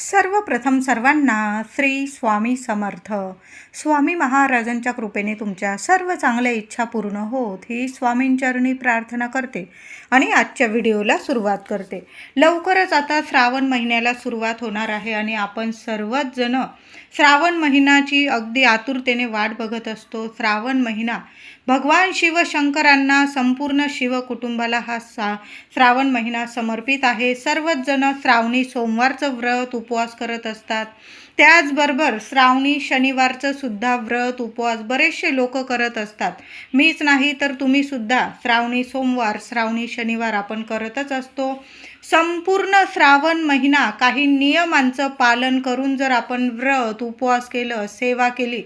सर्वप्रथम सर्वांना श्री स्वामी समर्थ. स्वामी महाराजांच्या कृपेने तुमच्या सर्व चांगल्या इच्छा पूर्ण होत ही स्वामींचरणी प्रार्थना करते आणि आजच्या व्हिडिओला सुरुवात करते. लवकरच आता श्रावण महिन्याला सुरुवात होणार आहे आणि आपण सर्वच जण श्रावण महिन्याची अगदी आतुरतेने वाट बघत असतो. श्रावण महिना भगवान शिवशंकरांना संपूर्ण शिव कुटुंबाला हा सा श्रावण महिना समर्पित आहे. सर्वच जण श्रावणी सोमवारचं व्रत उपवास करत असतात. त्याचबरोबर श्रावणी शनिवारचं सुद्धा व्रत उपवास बरेचसे लोक करत असतात. मीच नाही तर तुम्ही सुद्धा श्रावणी सोमवार श्रावणी शनिवार आपण करतच असतो. संपूर्ण श्रावण महिना काही नियमांचं पालन करून जर आपण व्रत उपवास केलं सेवा केली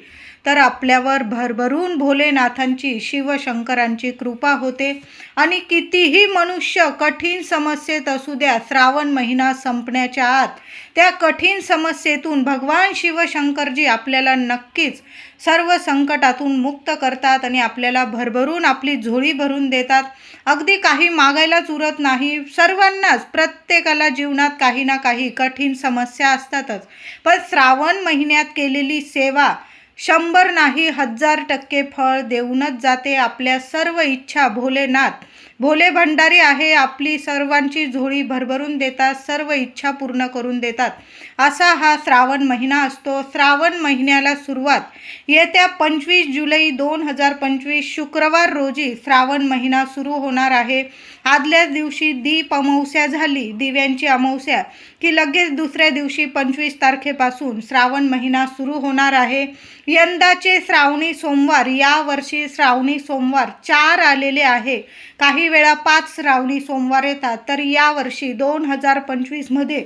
तर आपल्यावर भरभरून भोलेनाथांची शिवशंकरांची कृपा होते. आणि कितीही मनुष्य कठीण समस्येत असू द्या श्रावण महिना संपण्याच्या आत त्या कठीण समस्येतून भगवान शिवशंकरजी आपल्याला नक्कीच सर्व संकटातून मुक्त करतात आणि आपल्याला भरभरून आपली झोळी भरून देतात. अगदी काही मागायलाच उरत नाही. सर्वांनाच प्रत्येकाला जीवनात काही ना काही कठीण समस्या असतातच. पण श्रावण महिन्यात केलेली सेवा शंभर नाही हजार टक्के फळ देऊनच जाते आपल्या सर्व इच्छा. भोलेनाथ भोले भंडारी आहे आपली सर्वांची झोळी भरभरून देतात सर्व इच्छा पूर्ण करून देतात. असा हा श्रावण महिना असतो. श्रावण महिन्याला सुरुवात. येत्या पंचवीस जुलै दोन हजार पंचवीस शुक्रवार रोजी श्रावण महिना सुरू होणार आहे. आदल्याच दिवशी दीप अमावस्या झाली. दिव्यांची अमावस्या. की लगेच दुसऱ्या दिवशी पंचवीस तारखेपासून श्रावण महिना सुरू होणार आहे. यंदाचे श्रावणी सोमवार यावर्षी श्रावणी सोमवार चार आलेले आहे. काही वेळा पाच श्रावणी सोमवार येतात तर यावर्षी दोन हजार पंचवीसमध्ये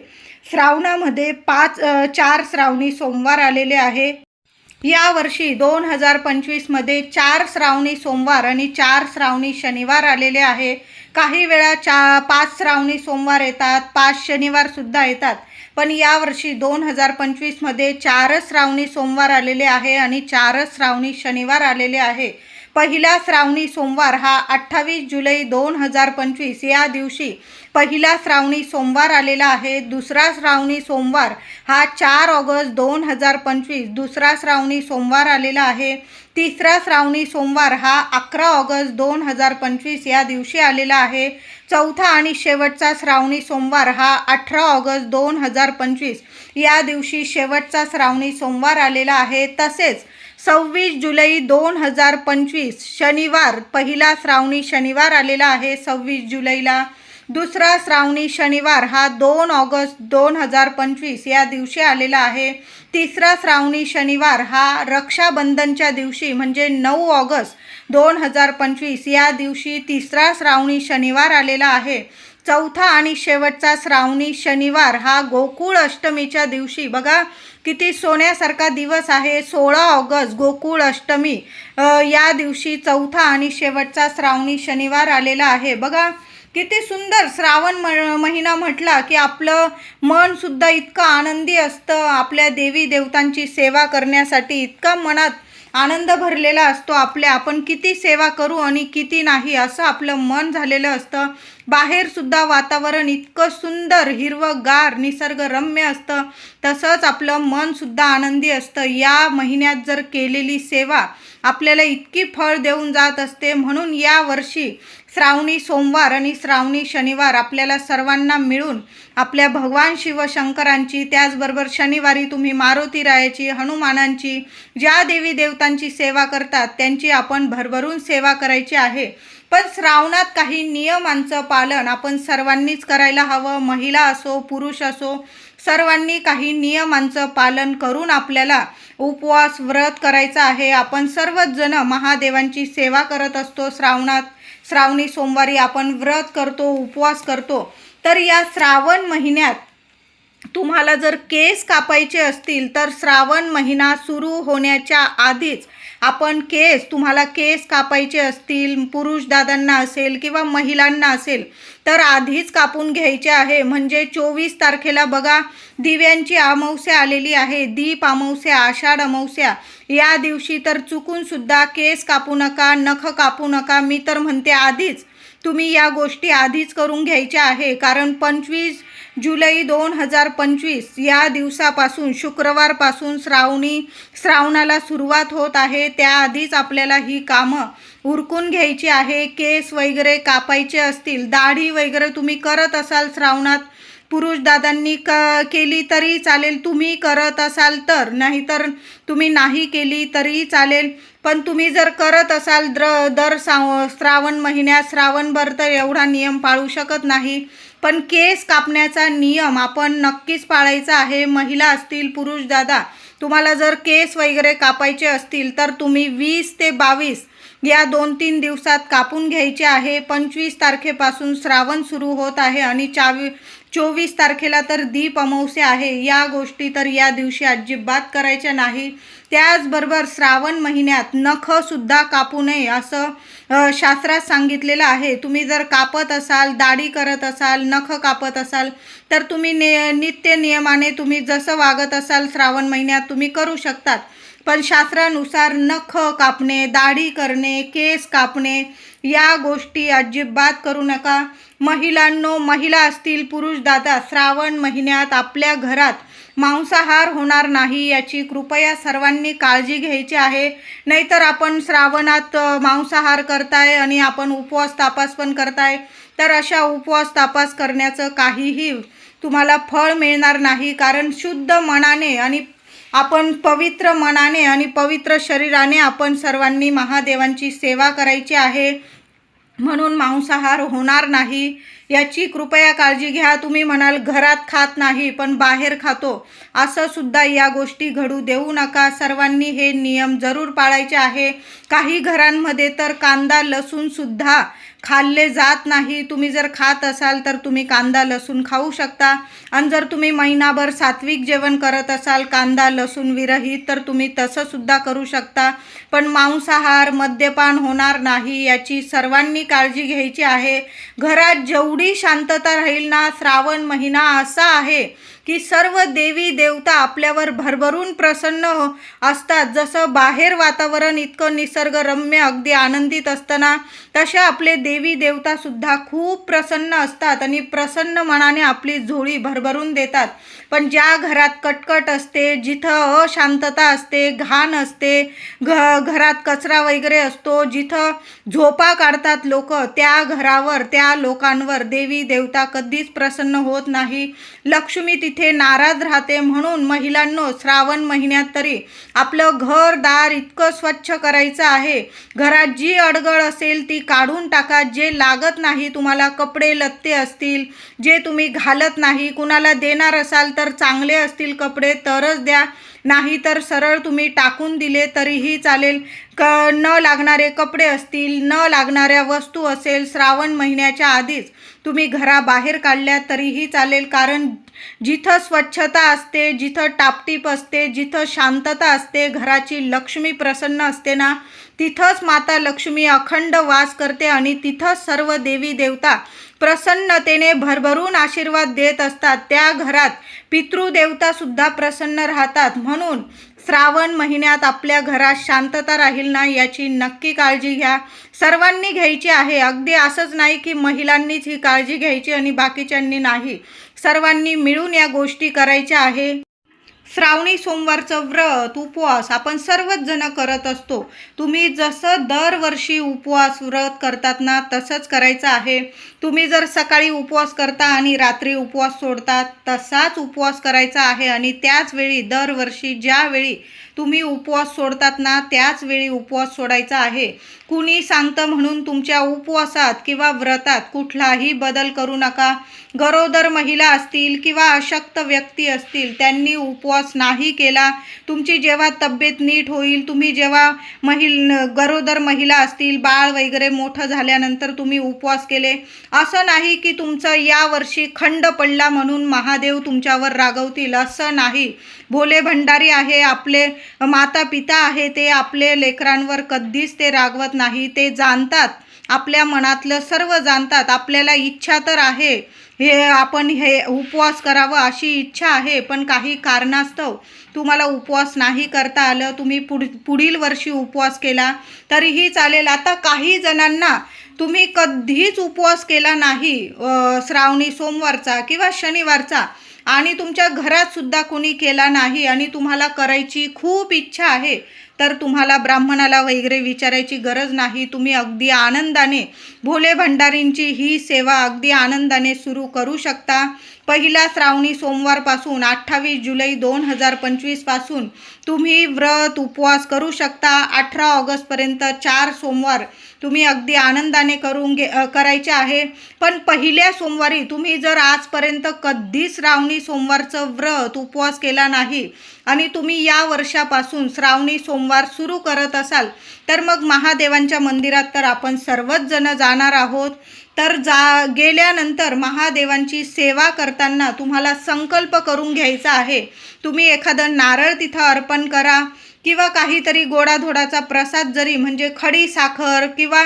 श्रावणामध्ये पाच चार श्रावणी सोमवार आलेले आहे. यावर्षी दोन हजार पंचवीसमध्ये चार श्रावणी सोमवार आणि चार श्रावणी शनिवार आलेले आहे. काही वेळा चा पाच श्रावणी सोमवार येतात पाच शनिवारसुद्धा येतात. पण यावर्षी दोन हजार पंचवीसमध्ये चारच श्रावणी सोमवार आलेले आहे आणि चारच श्रावणी शनिवार आलेले आहे. पहिला श्रावणी सोमवार हा अठ्ठावीस जुलै दोन हजार पंचवीस या दिवशी पहिला श्रावणी सोमवार आलेला आहे. दुसरा श्रावणी सोमवार हा चार ऑगस्ट दोन हजार पंचवीस. दुसरा श्रावणी सोमवार आलेला आहे. तिसरा श्रावणी सोमवार हा अकरा ऑगस्ट दोन हजार पंचवीस या दिवशी आलेला आहे. चौथा आणि शेवटचा श्रावणी सोमवार हा अठरा ऑगस्ट दोन हजार पंचवीस या दिवशी शेवटचा श्रावणी सोमवार आलेला आहे. तसेच सव्वीस जुलै दोन हजार पंचवीस शनिवार पहिला श्रावणी शनिवार आलेला आहे सव्वीस जुलैला. दुसरा श्रावणी शनिवार हा दोन ऑगस्ट दोन हजार पंचवीस या दिवशी आलेला आहे. तिसरा श्रावणी शनिवार हा रक्षाबंधनच्या दिवशी म्हणजे नऊ ऑगस्ट दोन हजार पंचवीस या दिवशी तिसरा श्रावणी शनिवार आलेला आहे. चौथा आणि शेवटचा श्रावणी शनिवार हा गोकुळ अष्टमीच्या दिवशी. बघा किती सोन्यासारखा दिवस आहे. सोळा ऑगस्ट गोकुळ अष्टमी या दिवशी चौथा आणि शेवटचा श्रावणी शनिवार आलेला आहे. बघा किती सुंदर श्रावण म महिना म्हटला की आपलं मनसुद्धा इतकं आनंदी असतं. आपल्या देवी देवतांची सेवा करण्यासाठी इतका मनात आनंद भरलेला असतो. आपल्या आपण किती सेवा करू आणि किती नाही असं आपलं मन झालेलं असतं. बाहेरसुद्धा वातावरण इतकं सुंदर हिरवंगार निसर्गरम्य असतं. तसंच आपलं मनसुद्धा आनंदी असतं. या महिन्यात जर केलेली सेवा आपल्याला इतकी फळ देऊन जात असते. म्हणून या वर्षी श्रावणी सोमवार आणि श्रावणी शनिवार आपल्याला सर्वांना मिळून आपल्या भगवान शिवशंकरांची त्याचबरोबर शनिवारी तुम्ही मारुती रायाची हनुमानांची ज्या देवी देवतांची सेवा करतात त्यांची आपण भरभरून सेवा करायची आहे. पण श्रावणात काही नियमांचं पालन आपण सर्वांनीच करायला हवं. महिला असो पुरुष असो सर्वांनी काही नियमांचं पालन करून आपल्याला उपवास व्रत करायचा आहे. आपण सर्वच जण महादेवांची सेवा करत असतो श्रावणात. श्रावणी सोमवारी आपण व्रत करतो उपवास करतो तर या श्रावण महिन्यात तुम्हाला जर केस कापायचे असतील तर श्रावण महिना सुरू होण्याच्या आधीच आपण केस तुम्हाला केस कापायचे असतील पुरुष दादांना असेल किंवा महिलांना असेल तर आधीच कापून घ्यायचे आहे. म्हणजे चोवीस तारखेला बघा दिव्यांची अमावस्या आलेली आहे. दीप अमावस्या आषाढ अमावस्या या दिवशी तर चुकूनसुद्धा केस कापू नका नख कापू नका. मी तर म्हणते आधीच तुम्ही या गोष्टी आधीच करून घ्यायच्या आहे. कारण पंचवीस जुलै दोन हजार पंचवीस या दिवसापासून शुक्रवारपासून श्रावणी श्रावणाला सुरुवात होत आहे. त्याआधीच आपल्याला ही कामं उरकून घ्यायची आहे. केस वगैरे कापायचे असतील दाढी वगैरे तुम्ही करत असाल श्रावणात पुरुष दादांनी क केली तरी चालेल तुम्ही करत असाल तर. नाहीतर तुम्ही नाही केली तरी चालेल. पण तुम्ही जर करत असाल द्र दर साव श्रावण महिन्यात श्रावणभर तर एवढा नियम पाळू शकत नाही. पण केस कापण्याचा नियम आपण नक्कीच पाळायचा आहे. महिला असतील पुरुष दादा तुम्हाला जर केस वगैरे कापायचे असतील तर तुम्ही वीस ते बावीस या दोन तीन दिवसात कापून घ्यायचे आहे. पंचवीस तारखेपासून श्रावण सुरू होत आहे आणि चावी चोवीस तारखेला तर दीप अमावस्या आहे. या गोष्टी तर या दिवशी अजिबात करायच्या नाही. त्याचबरोबर श्रावण महिन्यात नखसुद्धा कापू नये असं शास्त्रात सांगितलेलं आहे. तुम्ही जर कापत असाल दाढी करत असाल नख कापत असाल तर तुम्ही ने नित्य नियमाने तुम्ही जसं वागत असाल श्रावण महिन्यात तुम्ही करू शकतात. पण शास्त्रानुसार नख कापणे दाढी करणे केस कापणे या गोष्टी अजिबात करू नका. महिलांनो महिला असतील पुरुष दादा श्रावण महिन्यात आपल्या घरात मांसाहार होणार नाही याची कृपया सर्वांनी काळजी घ्यायची आहे. नाहीतर आपण श्रावणात मांसाहार करताय आणि आपण उपवास तापास पण करताय. तर अशा उपवास तापास करण्याचं काहीही तुम्हाला फळ मिळणार नाही. कारण शुद्ध मनाने आणि आपण पवित्र मनाने आणि पवित्र शरीराने आपण सर्वांनी महादेवांची सेवा करायची आहे. म्हणून मांसाहार होणार नाही. याची कृपया काळजी घ्या. तुम्ही म्हणाल घरात खात नाही पण बाहेर खातो. असं सुद्धा या गोष्टी घडू देऊ नका. सर्वांनी हे नियम जरूर पाळायचे आहे. काही घरांमध्ये तर कांदा लसूण सुद्धा खाल्ले जात नाही. तुम्ही जर खात असाल तर तुम्ही कांदा लसूण खाऊ शकता. आणि जर तुम्ही महिनाभर सात्विक जेवण करत असाल कांदा लसूण विरहित तर तुम्ही तसंसुद्धा करू शकता. पण मांसाहार मद्यपान होणार नाही याची सर्वांनी काळजी घ्यायची आहे. घरात जेवढी शांतता राहील ना श्रावण महिना असा आहे की सर्व देवी देवता आपल्यावर भरभरून प्रसन्न हो असतात. जसं बाहेर वातावरण इतकं निसर्गरम्य अगदी आनंदित असताना तसे आपले देवी देवतासुद्धा खूप प्रसन्न असतात आणि प्रसन्न मनाने आपली झोळी भरभरून देतात. पण ज्या घरात कटकट असते जिथं अशांतता असते घाण असते घ घरात कचरा वगैरे असतो जिथं झोपा काढतात लोक त्या घरावर त्या लोकांवर देवी देवता कधीच प्रसन्न होत नाही. लक्ष्मी तिथे नाराज राहते म्हणून महिलांनो श्रावण महिन्यात तरी आपलं घर दार इतकं स्वच्छ करायचं आहे. घरात जी अडगळ असेल ती काढून टाका. जे लागत नाही तुम्हाला कपडे लत्ते असतील जे तुम्ही घालत नाही कुणाला देणार असाल तर चांगले असतील कपडे तरच द्या. नाही तर सरळ तुम्ही टाकून दिले तरीही चालेल. क न लागणारे कपडे असतील न लागणाऱ्या वस्तू असेल श्रावण महिन्याच्या आधीच तुम्ही घराबाहेर काढल्या तरीही चालेल. कारण जिथं स्वच्छता असते जिथं टापटीप असते जिथं शांतता असते घराची लक्ष्मी प्रसन्न असते ना तिथंच माता लक्ष्मी अखंड वास करते आणि तिथंच सर्व देवी देवता प्रसन्नतेने भरभरून आशीर्वाद देत असतात. त्या घरात पितृदेवतासुद्धा प्रसन्न राहतात. म्हणून श्रावण महिन्यात आपल्या घरात शांतता राहील ना याची नक्की काळजी घ्या. सर्वांनी घ्यायची आहे. अगदी असंच नाही की महिलांनीच ही काळजी घ्यायची आणि बाकीच्यांनी नाही. सर्वांनी मिळून या गोष्टी करायच्या आहे. श्रावणी सोमवारचं व्रत उपवास आपण सर्वच जण करत असतो. तुम्ही जसं दरवर्षी उपवास व्रत करतात ना तसंच करायचं आहे. तुम्ही जर सकाळी उपवास करता आणि रात्री उपवास सोडतात तसाच उपवास करायचा आहे आणि त्याच वेळी दरवर्षी ज्यावेळी तुम्ही उपवास सोडतात ना त्याच वेळी उपवास सोडायचा आहे. कुणी सांगतं म्हणून तुमच्या उपवासात किंवा व्रतात कुठलाही बदल करू नका. गरोदर महिला असतील किंवा अशक्त व्यक्ती असतील त्यांनी उपवास नाही केला. तुमची जेव्हा तब्येत नीट होईल तुम्ही जेव्हा महिल गरोदर महिला असतील बाळ वगैरे मोठं झाल्यानंतर तुम्ही उपवास केले. असं नाही की तुमचं यावर्षी खंड पडला म्हणून महादेव तुमच्यावर रागवतील. असं नाही. भोले भंडारी आहे आपले माता पिता आहे ते आपले लेकरांवर कधीच ते रागवत नाही. ते जाणतात आपल्या मनातलं सर्व जाणतात आपल्याला इच्छा तर आहे. हे आपण हे उपवास करावं अशी इच्छा आहे पण काही कारणास्तव तुम्हाला उपवास नाही करता आलं. तुम्ही पुढ पुढील वर्षी उपवास केला तरीही चालेल. आता काही जणांना तुम्ही कधीच उपवास केला नाही श्रावणी सोमवारचा किंवा शनिवारचा. आणि तुमच्या घरात सुद्धा कोणी केला नाही आणि तुम्हाला करायची खूप इच्छा आहे तर तुम्हाला ब्राह्मणाला वगैरे विचारायची गरज नाही. तुम्ही अगदी आनंदाने भोले भंडारींची ही सेवा अगदी आनंदाने सुरू करू शकता. पहिला श्रावणी सोमवारपासून अठ्ठावीस जुलै दोन हजार पंचवीसपासून तुम्ही व्रत उपवास करू शकता. अठरा ऑगस्टपर्यंत चार सोमवार तुम्ही अगदी आनंदाने करून घे करायचे आहे. पण पहिल्या सोमवारी तुम्ही जर आजपर्यंत कधीच श्रावणी सोमवारचं व्रत उपवास केला नाही आणि तुम्ही या वर्षापासून श्रावणी सोमवार सुरू करत असाल तर मग महादेवांच्या मंदिरात तर आपण सर्वच जण जाणार आहोत. तर जा गेल्यानंतर महादेवांची सेवा करताना तुम्हाला संकल्प करून घ्यायचा आहे. तुम्ही एखादं नारळ तिथं अर्पण करा किंवा काहीतरी गोडाधोडाचा प्रसाद जरी म्हणजे खडी साखर किंवा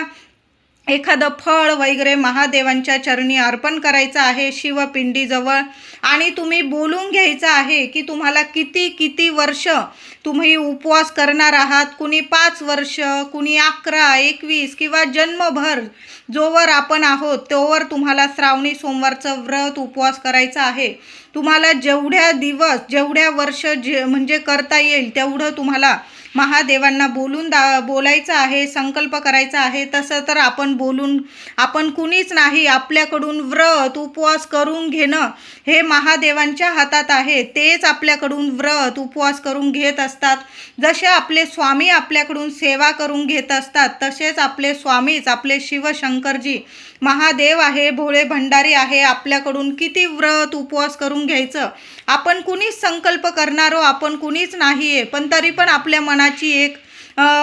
एखादं फळ वगैरे महादेवांच्या चरणी अर्पण करायचं आहे शिवपिंडीजवळ आणि तुम्ही बोलून घ्यायचं आहे की तुम्हाला किती किती वर्ष तुम्ही उपवास करणार आहात कुणी पाच वर्ष कुणी अकरा एकवीस किंवा जन्मभर जोवर आपण आहोत तोवर तुम्हाला श्रावणी सोमवारचं व्रत उपवास करायचं आहे. तुम्हाला जेवढ्या दिवस जेवढ्या वर्ष जे म्हणजे करता येईल तेवढं तुम्हाला महादेवांना बोलून दा बोलायचं आहे संकल्प करायचा आहे तसं तर आपण बोलून आपण कुणीच नाही आपल्याकडून व्रत उपवास करून घेणं हे महादेवांच्या हातात आहे. तेच आपल्याकडून व्रत उपवास करून घेत असतात. जसे आपले स्वामी आपल्याकडून सेवा करून घेत असतात तसेच आपले स्वामीच आपले शिवशंकरजी महादेव आहे भोळे भंडारी आहे आपल्याकडून किती व्रत उपवास करून घ्यायचं? आपण कुणीच संकल्प करणारो आपण कुणीच नाही आहे पण तरी पण आपल्या मनाची एक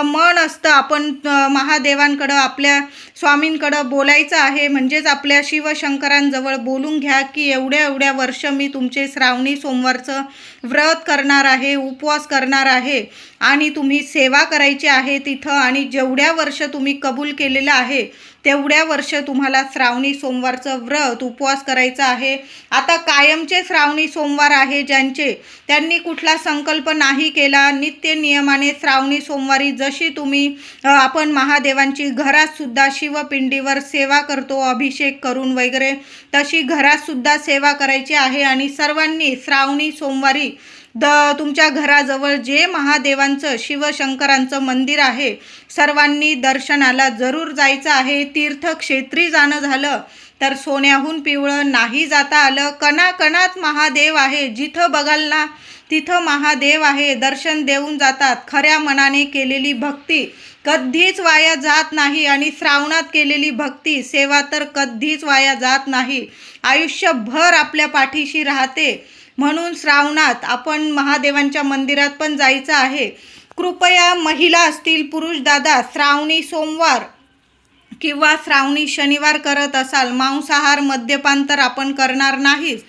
मन असतं. आपण महादेवांकडं आपल्या स्वामींकडं बोलायचं आहे. म्हणजेच आपल्या शिवशंकरांजवळ बोलून घ्या की एवढ्या एवढ्या वर्ष मी तुमचे श्रावणी सोमवारचं व्रत करणार आहे उपवास करणार आहे आणि तुम्ही सेवा करायची आहे तिथं आणि जेवढ्या वर्ष तुम्ही कबूल केलेलं आहे तेवढ्या वर्ष तुम्हाला श्रावणी सोमवारचं व्रत उपवास करायचा आहे. आता कायमचे श्रावणी सोमवार आहे ज्यांचे त्यांनी कुठला संकल्प नाही केला. नित्य नियमाने श्रावणी सोमवारी जशी तुम्ही आपण महादेवांची घरातसुद्धा शिवपिंडीवर सेवा करतो अभिषेक करून वगैरे तशी घरातसुद्धा सेवा करायची आहे आणि सर्वांनी श्रावणी सोमवारी द तुमच्या घराजवळ जे महादेवांचं शिवशंकरांचं मंदिर आहे सर्वांनी दर्शनाला जरूर जायचं आहे. तीर्थक्षेत्री जाणं झालं तर सोन्याहून पिवळं नाही जाता आलं. कणाकणात महादेव आहे. जिथं बघाल ना तिथं महादेव आहे. दर्शन देऊन जातात. खऱ्या मनाने केलेली भक्ती कधीच वाया जात नाही आणि श्रावणात केलेली भक्ती सेवा तर कधीच वाया जात नाही. आयुष्यभर आपल्या पाठीशी राहते. म्हणून श्रावणात आपण महादेवांच्या मंदिरात पण जायचं आहे. कृपया महिला असतील पुरुष दादा श्रावणी सोमवार किंवा श्रावणी शनिवार करत असाल मांसाहार मद्यपान तर आपण करणार नाहीच.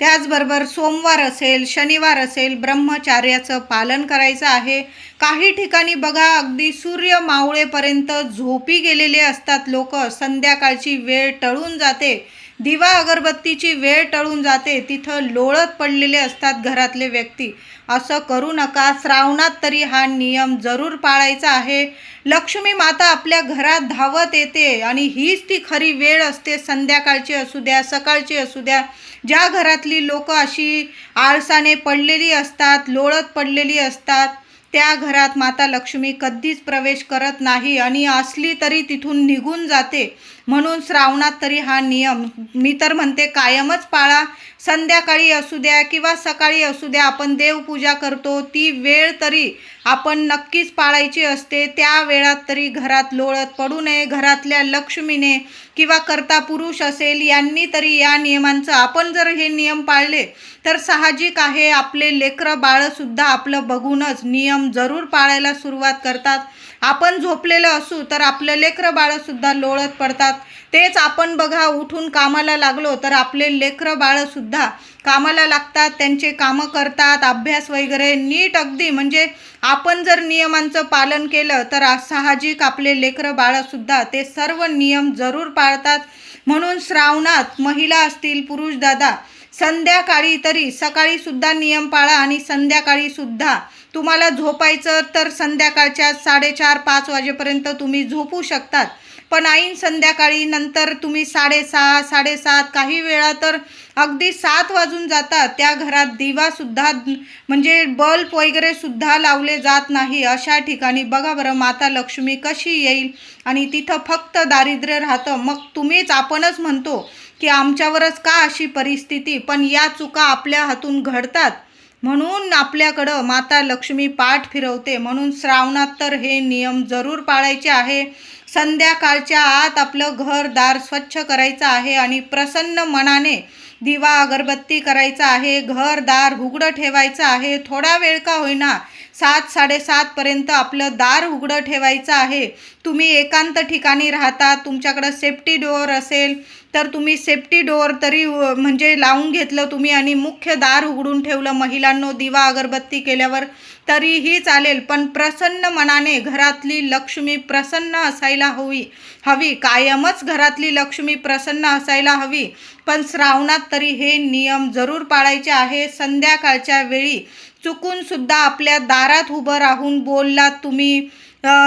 त्याचबरोबर सोमवार असेल शनिवार असेल ब्रह्मचार्याचं पालन करायचं आहे. काही ठिकाणी बघा अगदी सूर्य मावळेपर्यंत झोपी गेलेले असतात लोक. संध्याकाळची वेळ टळून जाते. दिवा अगरबत्तीची वेळ टळून जाते. तिथं लोळत पडलेले असतात घरातले व्यक्ती. असं करू नका. श्रावणात तरी हा नियम जरूर पाळायचा आहे. लक्ष्मी माता आपल्या घरात धावत येते आणि हीच ती खरी वेळ असते. संध्याकाळची असू द्या सकाळची असू द्या. ज्या घरातली लोक अशी आळसाने पडलेली असतात लोळत पडलेली असतात त्या घरात माता लक्ष्मी कधीच प्रवेश करत नाही आणि असली तरी तिथून निघून जाते. म्हणून श्रावणात तरी हा नियम. मी तर म्हणते कायमच पाळा. संध्याकाळी असू द्या किंवा सकाळी असू द्या आपण देवपूजा करतो ती वेळ तरी आपण नक्कीच पाळायची असते. त्या वेळात तरी घरात लोळत पडू नये. घरातल्या लक्ष्मीने किंवा कर्ता पुरुष असेल यांनी तरी या नियमांचं आपण जर हे नियम पाळले तर साहजिक आहे. आपले लेकरं बाळंसुद्धा आपलं बघूनच नियम जरूर पाळायला सुरुवात करतात. आपण झोपलेलं असू तर आपलं लेकरं बाळंसुद्धा लोळत पडतात. तेच आपण बघा उठून कामाला लागलो तर आपले लेकरं बाळंसुद्धा कामाला लागतात त्यांचे कामं करतात अभ्यास वगैरे नीट अगदी म्हणजे आपण जर नियमांचं पालन केलं तर साहजिक आपले लेकरं बाळंसुद्धा ते सर्व नियम जरूर पाळतात. म्हणून श्रावणात महिला असतील पुरुष दादा संध्याकाळी तरी सकाळी सुद्धा नियम पाळा आणि संध्याकाळी सुद्धा. तुम्हाला झोपायचं तर संध्याकाळच्या साडेचार पाच वाजेपर्यंत तुम्ही झोपू शकतात. पण ऐन संध्याकाळी नंतर तुम्ही साडेसहा साडेसात काही वेळा तर अगदी सात वाजून जातात. त्या घरात दिवासुद्धा म्हणजे बल्ब वगैरेसुद्धा लावले जात नाही. अशा ठिकाणी बघा बरं माता लक्ष्मी कशी येईल? आणि तिथं फक्त दारिद्र्य राहतं. मग तुम्हीच आपणच म्हणतो की आमच्यावरच का अशी परिस्थिती? पण या चुका आपल्या हातून घडतात. म्हणून आपल्याकडं माता लक्ष्मी पाठ फिरवते. म्हणून श्रावणात तर हे नियम जरूर पाळायचे आहे. संध्याकाळच्या आत आपलं घर दार स्वच्छ करायचं आहे आणि प्रसन्न मनाने दिवा अगरबत्ती करायचा आहे घर दार उघडं ठेवायचं आहे. थोडा वेळ का होईना सात साडेसातपर्यंत आपलं दार उघडं ठेवायचं आहे. तुम्ही एकांत ठिकाणी राहता तुमच्याकडं सेफ्टी डोअर असेल तर तुम्ही सेफ्टी डोअर तरी म्हणजे लावून घेतलं तुम्ही आणि मुख्य दार उघडून ठेवलं. महिलांनो दिवा अगरबत्ती केल्यावर तरीही चालेल पण प्रसन्न मनाने घरातली लक्ष्मी प्रसन्न असायला हवी. हवी. कायमच घरातली लक्ष्मी प्रसन्न असायला हवी. पण श्रावणात तरी हे नियम जरूर पाळायचे आहे. संध्याकाळच्या वेळी चुकूनसुद्धा आपल्या दारात उभं राहून बोललात तुम्ही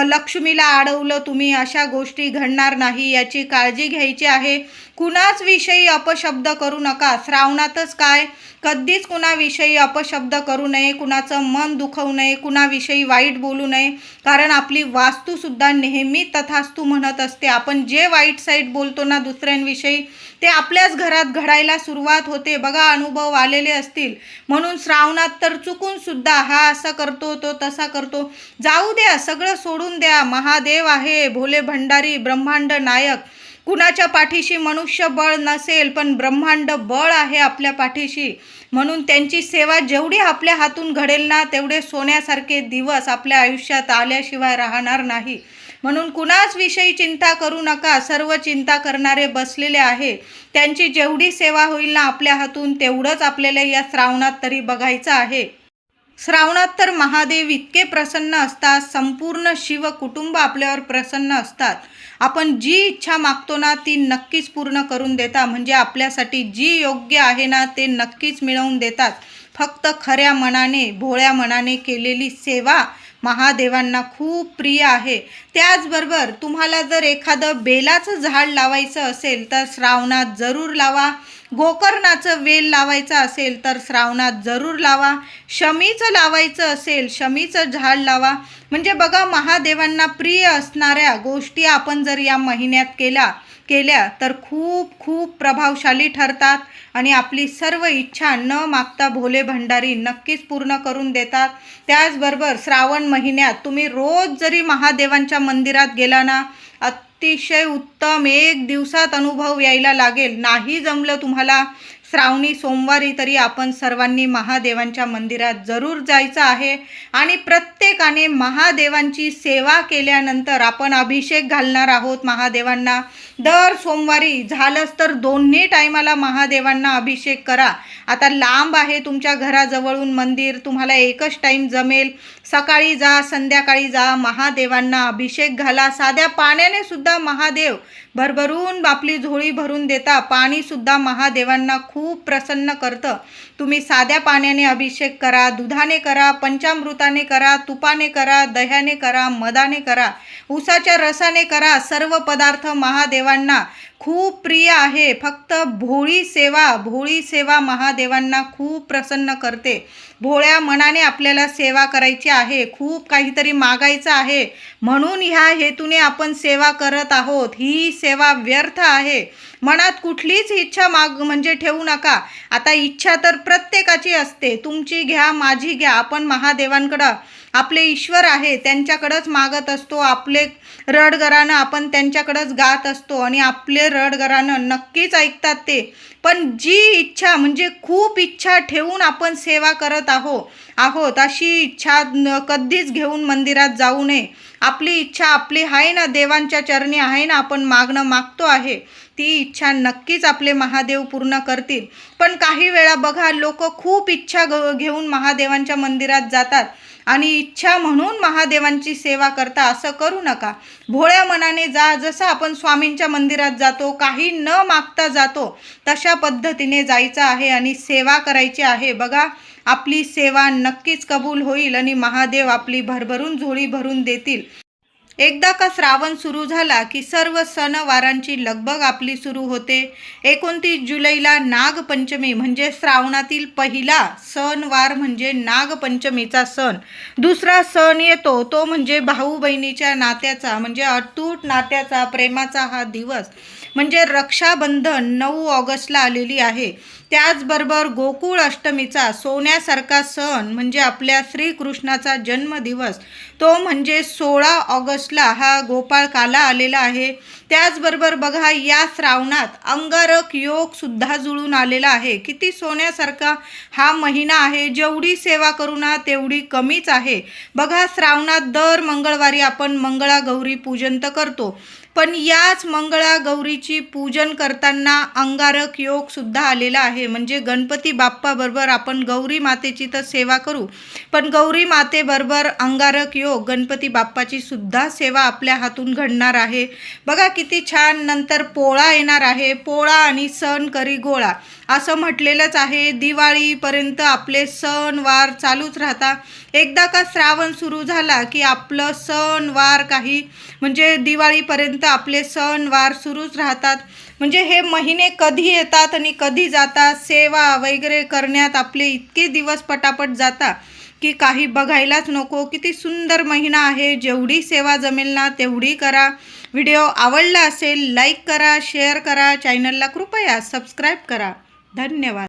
लक्ष्मीला अडवलं तुम्ही अशा गोष्टी घडणार नाही याची काळजी घ्यायची आहे. कुणाच विषयी अपशब्द करू नका. श्रावणातच काय? कधीच कुणाविषयी अपशब्द करू नये कुणाचं मन दुखवू नये कुणाविषयी वाईट बोलू नये. कारण आपली वास्तूसुद्धा नेहमी तथास्तू म्हणत असते. आपण जे वाईट साईट बोलतो ना दुसऱ्यांविषयी ते आपल्याच घरात घडायला सुरुवात होते. बघा अनुभव आलेले असतील. म्हणून श्रावणात तर चुकून सुद्धा हा असं करतो तो तसा करतो. जाऊ द्या सगळं सोडून द्या. महादेव आहे भोले भंडारी ब्रह्मांड नायक. कुणाच्या पाठीशी मनुष्य बळ नसेल पण ब्रह्मांड बळ आहे आपल्या पाठीशी. म्हणून त्यांची सेवा जेवढी आपल्या हातून घडेल ना तेवढे सोन्यासारखे दिवस आपल्या आयुष्यात आल्याशिवाय राहणार नाही. म्हणून कुणाच विषयी चिंता करू नका सर्व चिंता करणारे बसलेले आहे. त्यांची जेवढी सेवा होईल ना आपल्या हातून तेवढंच आपल्याला या श्रावणात तरी बघायचं आहे. श्रावणात तर महादेव इतके प्रसन्न असतात संपूर्ण शिव कुटुंब आपल्यावर प्रसन्न असतात. आपण जी इच्छा मागतो ना ती नक्कीच पूर्ण करून देता म्हणजे आपल्यासाठी जी योग्य आहे ना ते नक्कीच मिळवून देतात. फक्त खऱ्या मनाने भोळ्या मनाने केलेली सेवा महादेवांना खूप प्रिय आहे. त्याचबरोबर तुम्हाला जर एखादं बेलाचं झाड लावायचं असेल तर श्रावणात जरूर लावा. गोकर्णाचं वेल लावायचं असेल तर श्रावणात जरूर लावा. शमीचं लावायचं असेल शमीचं झाड लावा. म्हणजे बघा महादेवांना प्रिय असणाऱ्या गोष्टी आपण जर या महिन्यात केल्या केल्या तर खूप खूप प्रभावशाली ठरतात आणि आपली सर्व इच्छा न मागता भोले भंडारी नक्कीच पूर्ण करून देतात. त्याचबरोबर श्रावण महिन्यात तुम्ही रोज जरी महादेवांच्या मंदिरात गेला ना अतिशय उत्तम एक दिवसात अनुभव यायला लागेल. नाही जमलं तुम्हाला श्रावणी सोमवारी तरी आपण सर्वांनी महादेवांच्या मंदिरात जरूर जायचं आहे. आणि प्रत्येकाने महादेवांची सेवा केल्यानंतर आपण अभिषेक घालणार आहोत महादेवांना. दर सोमवारी झालंच तर दोन्ही टायमाला महादेवांना अभिषेक करा. आता लांब आहे तुमच्या घराजवळून मंदिर तुम्हाला एकच टाईम जमेल. सकाळी जा संध्याकाळी जा महादेवांना अभिषेक घाला. साध्या पाण्याने सुद्धा महादेव भरभरून आपली झोळी भरून देता पाणीसुद्धा महादेवांना खूप प्रसन्न करतं. तुम्ही साध्या पाण्याने अभिषेक करा दुधाने करा पंचामृताने करा तुपाने करा दह्याने करा मदाने करा उसाच्या रसाने करा सर्व पदार्थ महादेवांना खूप प्रिय आहे. फक्त भोळी सेवा भोळी सेवा महादेवांना खूप प्रसन्न करते. भोळ्या मनाने आपल्याला सेवा करायची आहे. खूप काहीतरी मागायचं आहे. म्हणून ह्या हेतूने आपण सेवा करत आहोत. ही सेवा व्यर्थ आहे. मनात कुठलीच इच्छा माग म्हणजे ठेवू नका. आता इच्छा तर प्रत्येकाची असते. तुमची घ्या माझी घ्या. आपण महादेवांकडं आपले ईश्वर आहे त्यांच्याकडंच मागत असतो आपले रडगरानं आपण त्यांच्याकडंच गात असतो आणि आपले रडगरानं नक्कीच ऐकतात ते. पण जी इच्छा म्हणजे खूप इच्छा ठेवून आपण सेवा करत आहो आहोत अशी इच्छा कधीच घेऊन मंदिरात जाऊ नये. आपली इच्छा आपली आहे ना देवांच्या चरणी आहे ना आपण मागणं मागतो आहे. ती इच्छा नक्कीच आपले महादेव पूर्ण करतील. पण काही वेळा बघा लोक खूप इच्छा घेऊन महादेवांच्या मंदिरात जातात आणि इच्छा म्हणून महादेवांची सेवा करता असं करू नका. भोळ्या मनाने जा जसं आपण स्वामींच्या मंदिरात जातो काही न मागता जातो तशा पद्धतीने जायचं आहे आणि सेवा करायची आहे. बघा आपली सेवा नक्कीच कबूल होईल आणि महादेव आपली भरभरून झोळी भरून देतील. एकदा का श्रावण सुरू झाला की सर्व सणवारांची लगबग आपली सुरू होते. एकोणतीस जुलैला नागपंचमी म्हणजे श्रावणातील पहिला सणवार म्हणजे नागपंचमीचा सण. दुसरा सण येतो तो म्हणजे भाऊ बहिणीच्या नात्याचा म्हणजे अतूट नात्याचा प्रेमाचा हा दिवस. म्हणजे रक्षाबंधन नऊ ऑगस्टला आलेली आहे. त्याचबरोबर गोकुळ अष्टमीचा सोन्यासारखा सण म्हणजे आपल्या श्रीकृष्णाचा जन्मदिवस. तो म्हणजे सोळा ऑगस्टला हा गोपाळ काला आलेला आहे. त्याचबरोबर बघा या श्रावणात अंगारक योगसुद्धा जुळून आलेला आहे. किती सोन्यासारखा हा महिना आहे. जेवढी सेवा करू ना तेवढी कमीच आहे. बघा श्रावणात दर मंगळवारी आपण मंगळागौरी पूजन तर करतो. पण याच मंगळा गौरीची पूजन करताना अंगारक योग सुद्धा आलेला आहे. म्हणजे गणपती बाप्पाबरोबर आपण गौरी मातेची तर सेवा करू. पण गौरी मातेबरोबर अंगारक योग गणपती बाप्पाची सुद्धा सेवा आपल्या हातून घडणार आहे. बघा किती छान नंतर पोळा येणार आहे. पोळा आणि सण करी गोळा. असं म्हटलेलंच आहे. दिवाळीपर्यंत आपले सण वार चालूच राहतात एकदा का श्रावण सुरू झाला की आपलं सण वार काही म्हणजे दिवाळीपर्यंत आपले सण वार सुरूच राहतात. म्हणजे हे महिने कधी येतात आणि कधी जातात सेवा वगैरे करण्यात आपले इतके दिवस पटापट जातात की काही बघायलाच नको. किती सुंदर महिना आहे. जेवढी सेवा जमेल ना तेवढी करा. व्हिडिओ आवडला असेल लाईक करा शेअर करा. चॅनलला कृपया सबस्क्राईब करा. धन्यवाद.